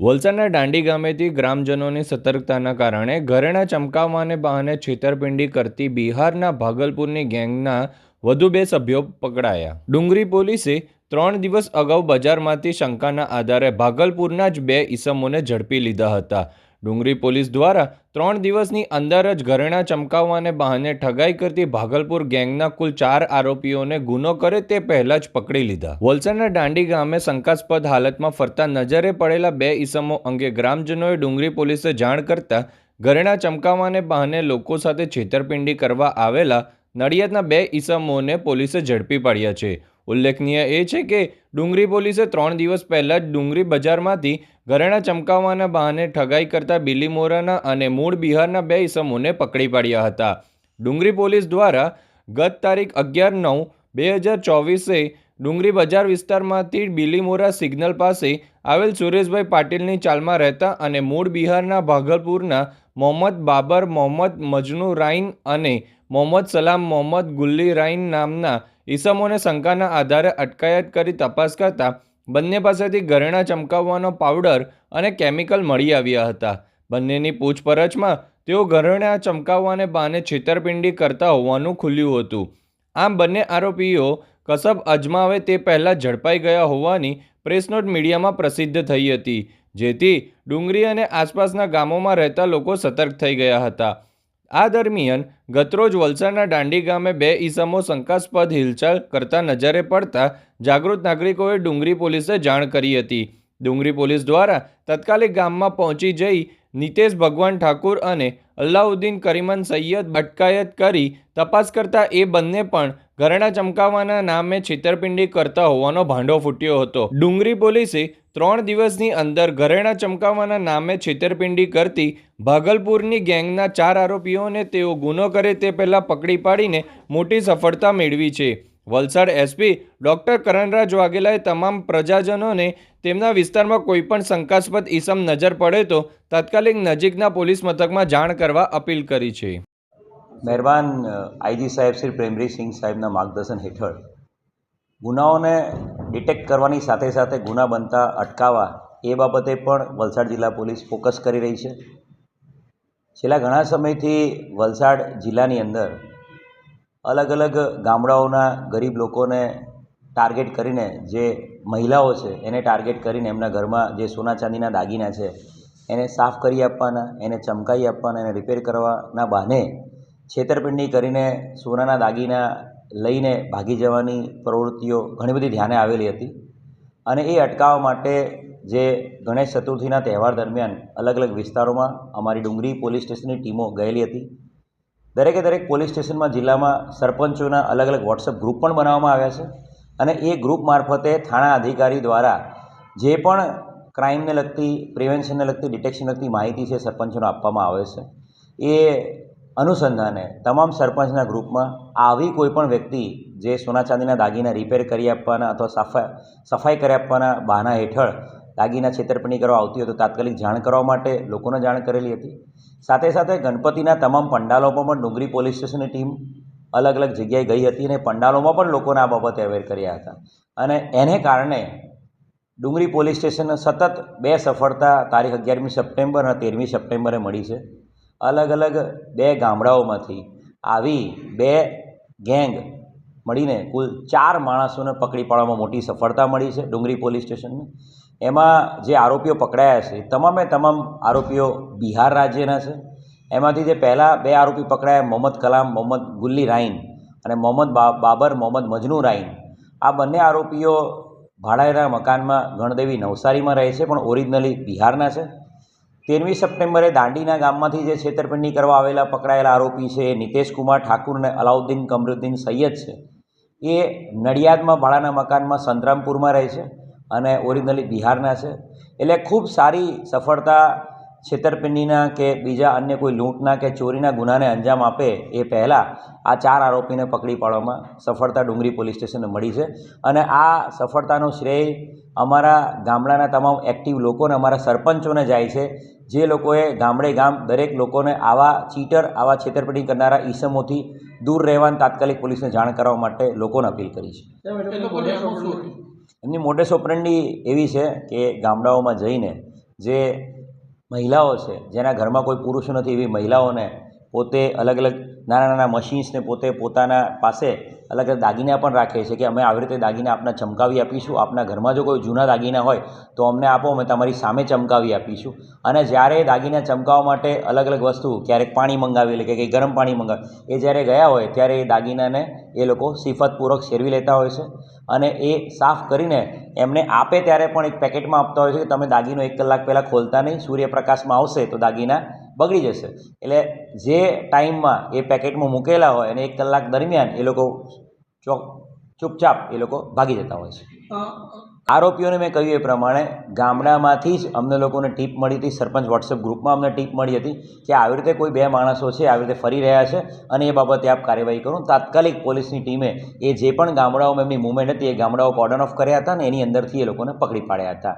વલસાડના દાંડી ગામેથી ગ્રામજનોની સતર્કતાના કારણે ઘરેણા ચમકાવવાને બહાને છેતરપિંડી કરતી બિહારના ભાગલપુરની ગેંગના વધુ બે સભ્યો પકડાયા. ડુંગરી પોલીસે ત્રણ દિવસ અગાઉ બજારમાંથી શંકાના આધારે ભાગલપુરના જ બે ઈસમોને ઝડપી લીધા હતા. ડુંગરી પોલીસ દ્વારા ત્રણ દિવસની અંદર જ ઘરેણા ચમકાવવાને બહાને ઠગાઈ કરતી ભાગલપુર ગેંગના કુલ ચાર આરોપીઓને ગુનો કરે તે પહેલા જ પકડી લીધા. વલસાડના દાંડી ગામે શંકાસ્પદ હાલતમાં ફરતા નજરે પડેલા બે ઈસમો અંગે ગ્રામજનોએ ડુંગરી પોલીસે જાણ કરતા ઘરેણા ચમકાવવાને બહાને લોકો સાથે છેતરપિંડી કરવા આવેલા નડિયાદના બે ઈસમોને પોલીસે ઝડપી પાડ્યા છે. ઉલ્લેખનીય એ છે કે ડુંગરી પોલીસે ત્રણ દિવસ પહેલાં જ ડુંગરી બજારમાંથી ઘરેણા ચમકાવવાના બહાને ઠગાઈ કરતા બિલીમોરાના અને મૂળ બિહારના બે ઇસમોને પકડી પાડ્યા હતા. ડુંગરી પોલીસ દ્વારા ગત તારીખ અગિયાર નવ બે હજાર ચોવીસે ડુંગરી બજાર વિસ્તારમાંથી બિલીમોરા સિગ્નલ પાસે આવેલ સુરેશભાઈ પાટીલની ચાલમાં રહેતા અને મૂળ બિહારના ભાગલપુરના મોહમ્મદ બાબર, મોહમ્મદ મજનુ રાઈન અને મોહમ્મદ સલામ, મોહમ્મદ ગુલ્લી રાઈન નામના ઈસમોને શંકાના આધારે અટકાયત કરી તપાસ કરતા બંને પાસેથી ઘરેણા ચમકાવવાનો પાવડર અને કેમિકલ મળી આવ્યા હતા. બંનેની પૂછપરછમાં તેઓ ઘરેણા ચમકાવવાને બહાને છેતરપિંડી કરતા હોવાનું ખુલ્યું હતું. આમ બંને આરોપીઓ કસબ અજમાવે તે પહેલાં ઝડપાઈ ગયા હોવાની પ્રેસનોટ મીડિયામાં પ્રસિદ્ધ થઈ હતી, જેથી ડુંગરી અને આસપાસના ગામોમાં રહેતા લોકો સતર્ક થઈ ગયા હતા. આ દરમિયાન ગતરોજ વલસાડના દાંડી ગામે બે ઈસમો શંકાસ્પદ હિલચાલ કરતા નજરે પડતા જાગૃત નાગરિકોએ ડુંગરી પોલીસે જાણ કરી હતી. ડુંગરી પોલીસ દ્વારા તત્કાલિક ગામમાં પહોંચી જઈ નિતેશ ભગવાન ઠાકુર અને અલ્લાઉદ્દીન કરીમન સૈયદ અટકાયત કરી તપાસ કરતા એ બંને પણ ઘરેણા ચમકાવવાના નામે છેતરપિંડી કરતા હોવાનો ભાંડો ફૂટ્યો હતો. ડુંગરી પોલીસે ત્રણ દિવસની અંદર ઘરેણા ચમકાવવાના નામે છેતરપિંડી કરતી ભાગલપુરની ગેંગના ચાર આરોપીઓને તેઓ ગુનો કરે તે પહેલાં પકડી પાડીને મોટી સફળતા મેળવી છે. Valsad S P doctor Karanraj વાઘેલાએ તમામ પ્રજાજનોને તેમના વિસ્તારમાં કોઈપણ શંકાસ્પદ ઈસમ નજર પડે તો તાત્કાલિક નજીકના પોલીસ મથકમાં જાણ કરવા અપીલ કરી છે. મહેરબાન આઈજી સાહેબ, શ્રી પ્રેમરીસિંહ સાહેબના માર્ગદર્શન હેઠળ ગુનાઓને ડિટેક્ટ કરવાની સાથે સાથે ગુના બનતા અટકાવવા એ બાબતે પણ વલસાડ જિલ્લા પોલીસ ફોકસ કરી રહી છે. છેલ્લા ઘણા સમયથી વલસાડ જિલ્લાની અંદર અલગ અલગ ગામડાઓના ગરીબ લોકોને ટાર્ગેટ કરીને જે મહિલાઓ છે, એને ટાર્ગેટ કરીને એમના ઘરમાં જે સોના ચાંદીના દાગીના છે, એને સાફ કરી આપવાના, એને ચમકાવી આપવાના, એને રિપેર કરવાના બહાને છેતરપિંડી કરીને સોનાના દાગીના લઈને ભાગી જવાની પ્રવૃત્તિઓ ઘણી બધી ધ્યાને આવેલી હતી. અને એ અટકાવવા માટે જે ગણેશ ચતુર્થીના તહેવાર દરમિયાન અલગ અલગ વિસ્તારોમાં અમારી ડુંગરી પોલીસ સ્ટેશનની ટીમો ગયેલી હતી. દરેકે દરેક પોલીસ સ્ટેશનમાં જિલ્લામાં સરપંચોના અલગ અલગ વોટ્સઅપ ગ્રુપ પણ બનાવવામાં આવ્યા છે અને એ ગ્રુપ મારફતે થાણા અધિકારી દ્વારા જે પણ ક્રાઇમને લગતી, પ્રિવેન્શનને લગતી ડિટેક્શનને લગતી માહિતી છે સરપંચોને આપવામાં આવે છે. એ અનુસંધાને તમામ સરપંચના ગ્રુપમાં આવી કોઈ પણ વ્યક્તિ જે સોના ચાંદીના દાગીના રિપેર કરી આપવાના અથવા સફાઈ સફાઈ કરી આપવાના બહાના હેઠળ દાગીના છેતરપિંડી કરવા આવતી હોય તો તાત્કાલિક જાણ કરવા માટે લોકોને જાણ કરેલી હતી. સાથે સાથે ગણપતિના તમામ પંડાલોમાં પણ ડુંગરી પોલીસ સ્ટેશનની ટીમ અલગ અલગ જગ્યાએ ગઈ હતી અને પંડાલોમાં પણ લોકોને આ બાબતે અવેર કર્યા હતા. અને એને કારણે ડુંગરી પોલીસ સ્ટેશનને સતત બે સફળતા તારીખ અગિયારમી સપ્ટેમ્બર અને તેરમી સપ્ટેમ્બરે મળી છે. અલગ અલગ બે ગામડાઓમાંથી આવી બે ગેંગ મળીને કુલ ચાર માણસોને પકડી પાડવામાં મોટી સફળતા મળી છે ડુંગરી પોલીસ સ્ટેશનને. એમાં જે આરોપીઓ પકડાયા છે, તમામે તમામ આરોપીઓ બિહાર રાજ્યના છે. એમાંથી જે પહેલાં બે આરોપી પકડાયા, મોહમ્મદ કલામ, મોહમ્મદ ગુલ્લી રાઈન અને મોહમ્મદ બાબર મોહમ્મદ મજનુ રાઈન આ બંને આરોપીઓ ભાડાના મકાનમાં ગણદેવી નવસારીમાં રહે છે, પણ ઓરિજિનલી બિહારના છે. તેરમી સપ્ટેમ્બરે દાંડીના ગામમાંથી જે છેતરપિંડી કરવા આવેલા, પકડાયેલા આરોપી છે એ નિતેશ કુમાર ઠાકુર અને અલાઉદ્દીન કમરુદ્દીન સૈયદ છે. એ નડિયાદમાં ભાડાના મકાનમાં સંતરામપુરમાં રહે છે અને ઓરિજિનલી બિહારના છે. એટલે ખૂબ સારી સફળતા છેતરપિંડીના કે બીજા અન્ય કોઈ લૂંટના કે ચોરીના ગુનાને અંજામ આપે એ પહેલાં આ ચાર આરોપીને પકડી પાડવામાં સફળતા ડુંગરી પોલીસ સ્ટેશનને મળી છે. અને આ સફળતાનો શ્રેય અમારા ગામડાના તમામ એક્ટિવ લોકોને અમારા સરપંચોને જાય છે. જે લોકોએ ગામડે ગામ દરેક લોકોને આવા ચીટર આવા છેતરપિંડી કરનારા ઈસમોથી દૂર રહેવાની તાત્કાલિક પોલીસને જાણ કરવા માટે લોકોને અપીલ કરી છે. એમની મોટે સોપરંડી એવી છે કે ગામડાઓમાં જઈને જે મહિલાઓ છે જેના ઘરમાં કોઈ પુરુષ નથી એવી મહિલાઓને પોતે અલગ અલગ નાના નાના મશીન્સને પોતે પોતાના પાસે અલગ અલગ દાગીના પણ રાખે છે કે અમે આવી રીતે દાગીના આપને ચમકાવી આપીશું. આપના ઘરમાં જો કોઈ જૂના દાગીના હોય તો અમને આપો, અમે તમારી સામે ચમકાવી આપીશું. અને જ્યારે દાગીના ચમકાવવા માટે અલગ અલગ વસ્તુ ક્યારેક પાણી મંગાવી લે કે કંઈ ગરમ પાણી મંગાવે, એ જ્યારે ગયા હોય ત્યારે એ દાગીનાને એ લોકો સિફતપૂર્વક શેરવી લેતા હોય છે. અને એ સાફ કરીને એમને આપે ત્યારે પણ એક પેકેટમાં આપતા હોય છે કે તમે દાગીનો એક કલાક પહેલાં ખોલતા નહીં, સૂર્યપ્રકાશમાં આવશે તો દાગીના બગડી જશે. એટલે જે ટાઈમમાં એ પેકેટમાં મૂકેલા હોય અને એક કલાક દરમિયાન એ લોકો ચોક, ચૂપચાપ એ લોકો ભાગી જતા હોય છે. આરોપીઓને મેં કહ્યું એ પ્રમાણે ગામડામાંથી જ અમને લોકોને ટીપ મળી હતી. સરપંચ વોટ્સએપ ગ્રુપમાં અમને ટીપ મળી હતી કે આવી રીતે કોઈ બે માણસો છે, આવી રીતે ફરી રહ્યા છે અને એ બાબતે આપ કાર્યવાહી કરો. તાત્કાલિક પોલીસની ટીમે એ જે પણ ગામડાઓમાં એમની મુવમેન્ટ હતી એ ગામડાઓ કોર્ડન ઓફ કર્યા હતા ને એની અંદરથી એ લોકોને પકડી પાડ્યા હતા.